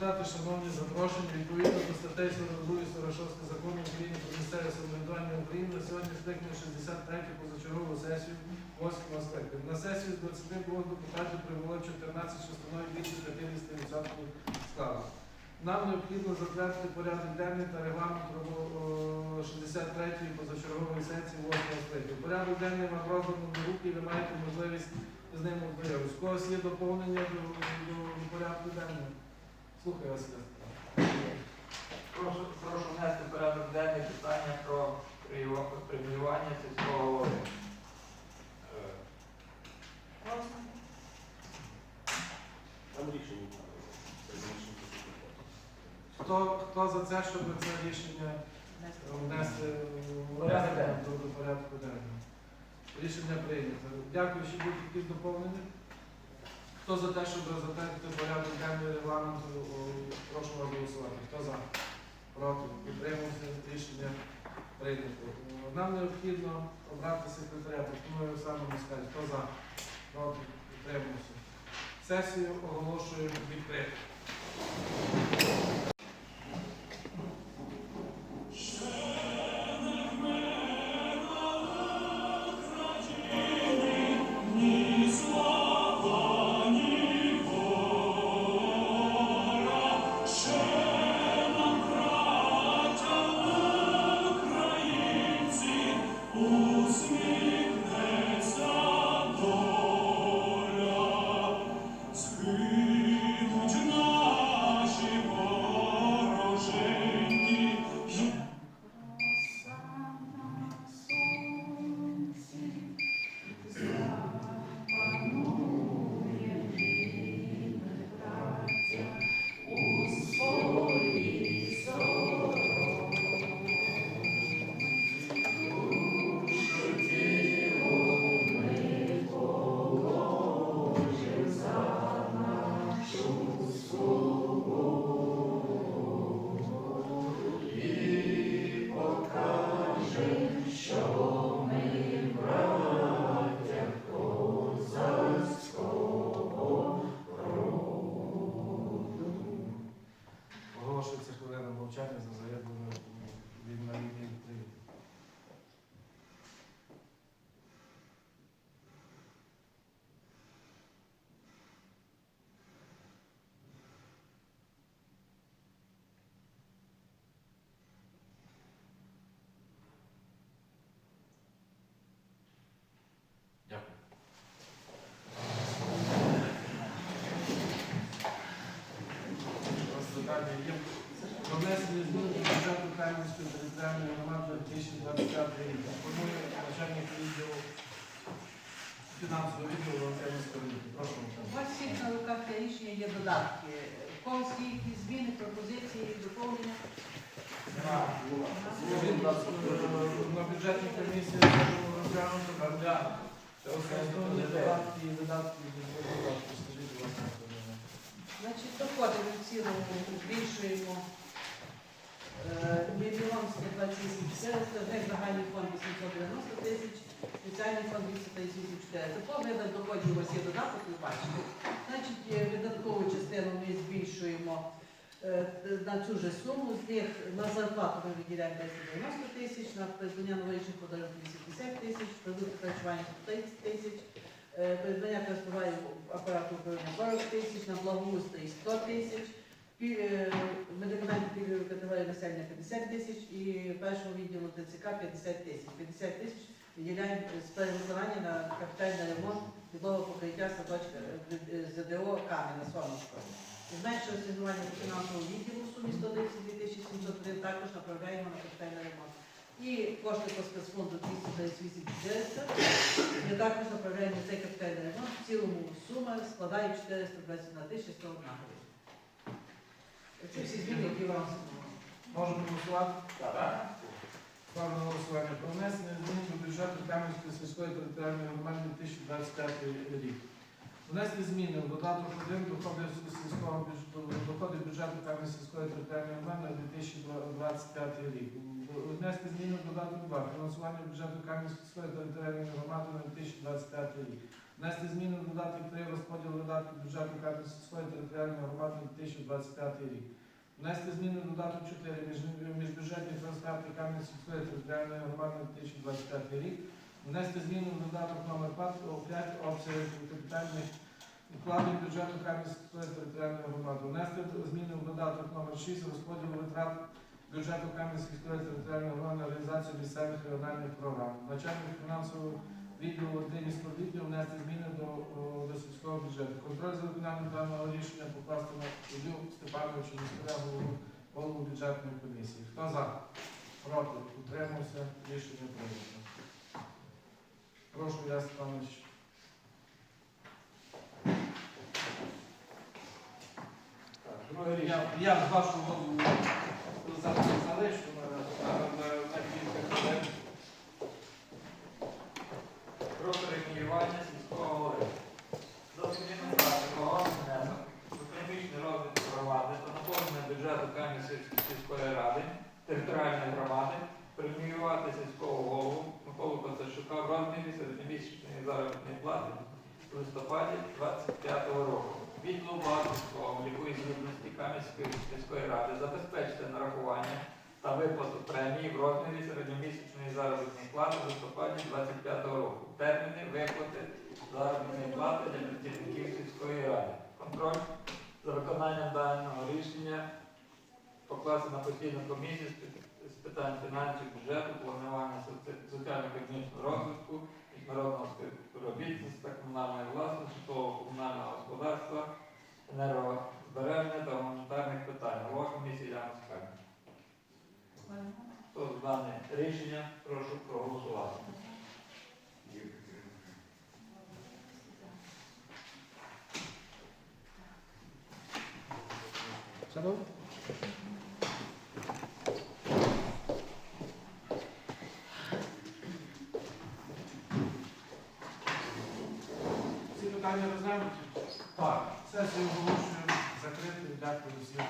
депутати, шановні запрошені, відповідно до статей 42 і 46 закону України про місцеве самоврядування України на сьогодні скликано 63 позачергову сесію 8 скликання. На сесію з 22 депутатів прибуло 14 шестиною більше 50% складу. Нам необхідно затвердити порядок денний та регламент робо- 63-ї позачергової сесії 8 скликання. Порядок денний вам розданий до руки, ви маєте можливість з ним ознайомитися. У когось є доповнення до, до порядку денного? Слухаю вас. Прошу, прошу внести в порядок денний питання про преміювання сільського голови. Там рішення Хто, хто за це, щоб це рішення внести в Порядок до, до порядку денного? Рішення прийнято. Дякую, що будуть якісь доповнення. Хто за те, щоб затвердити порядок денний регламенту, прошу вас голосувати. Хто за? Проти? Підтримався рішення прийнято. Нам необхідно обрати секретаря, пропоную саме Москаль. Хто за? Проти? Підтримався. Сесію оголошую відкритою. Оголошується хвилина мовчання за загиблими від на лінії України. Дякую. Є про внесення змін до бюджету Кам'янської територіальної громади на 2025 рік. Пропонує начальник відділу фінансового відділу Антоні Скородні. Прошу. У вас всіх на руках це рішення є додатки. У когось є якісь зміни, пропозиції, доповнення? На бюджетній комісії розглянуто, так? Це основні додатки і додатки і додатки. Скажіть, будь ласка, Антоніна. Значить, доходи ми в цілому збільшуємо е, мільйон 128 400, загальний фонд 890 тисяч, спеціальний фонд 238 400. По видах доходів у вас є додаток, ви бачите. Значить, видаткову частину ми збільшуємо е, на цю же суму. З них на зарплату ми виділяємо 290 тисяч, на придбання новорічних подарунків 80 тисяч, продукти харчування 130 тисяч, е, придбання користувального апарату управління 40 тисяч, на благоустрій 100 тисяч, медикаменти пільгової категорії населення 50 тисяч і першому відділу ТЦК 50 тисяч. 50 тисяч виділяємо з перевиконання на капітальний ремонт підлого покриття садочка е, е, ЗДО Кам'яна Сонечко. Зменшили асигнування до фінансового відділу в сумі 132 тисячі 701 також направляємо на капітальний ремонт. І кошти по спецфонду 238 400 ми також направляємо на цей капітальний ремонт. В цілому сума складає 421 тисяча 101 гривень. Це всі зміни, які вам Можемо голосувати? Так. Ставлю на голосування про внесення змін до бюджету Кам'янської сільської територіальної громади 2025 рік. Внести зміни в додаток 1 доходи сільського бюджету, доходи бюджету Кам'янської сільської територіальної громади на 2025 рік. Внести зміни в додаток 2 фінансування бюджету Кам'янської сільської територіальної громади на 2025 рік. Внести зміни в додаток 3 розподіл видатків бюджету сільської територіальної громади на 2025 рік. Внести зміни в додаток 4 між- міжбюджетні трансферти Кам'янської територіальної громади на 2025 рік. Внести зміни в додаток номер 5 обсяги капітальних вкладень бюджету Кам'янської територіальної громади. Внести зміни в додаток номер 6 розподіл витрат бюджету Кам'янської територіальної громади на реалізацію місцевих регіональних програм. Начальник фінансового відділу Одинівського відділу внести зміни до, до сільського бюджету. Контроль за виконанням даного рішення покласти на Ілю Степановичу міського голову, голову бюджетної комісії. Хто за? Проти? Утримався? Рішення прийнято. Прошу, я Степанович. Я, я з вашого залишу на, на, на, на кілька хвилин. Про перейменування сільського голови. За змінами такого внесок в економічний розвиток громади та наповнення бюджету Кам'янської сільської ради, територіальної громади, преміювати сільського голову Миколу Коцарчука в розмірі середньомісячної плати в листопаді 25 року. Відділу Балківського обліку і звітності Кам'янської сільської ради забезпечити нарахування та виплату премії в розмірі середньомісячної заробітної плати в листопаді 25 року. Терміни виплати заробітної плати для працівників сільської ради. Контроль за виконанням даного рішення покласти на постійну комісію з питань фінансів, бюджету, планування соціально-економічного розвитку, міжнародного співробітництва, комунальної власності, житлово-комунального господарства, енергозбереження та гуманітарних питань. Голова комісії Яна Скарб. Хто за дане рішення, прошу проголосувати. Шановні? питання розглянути? Так. Сесію оголошую закритою. Дякую всім.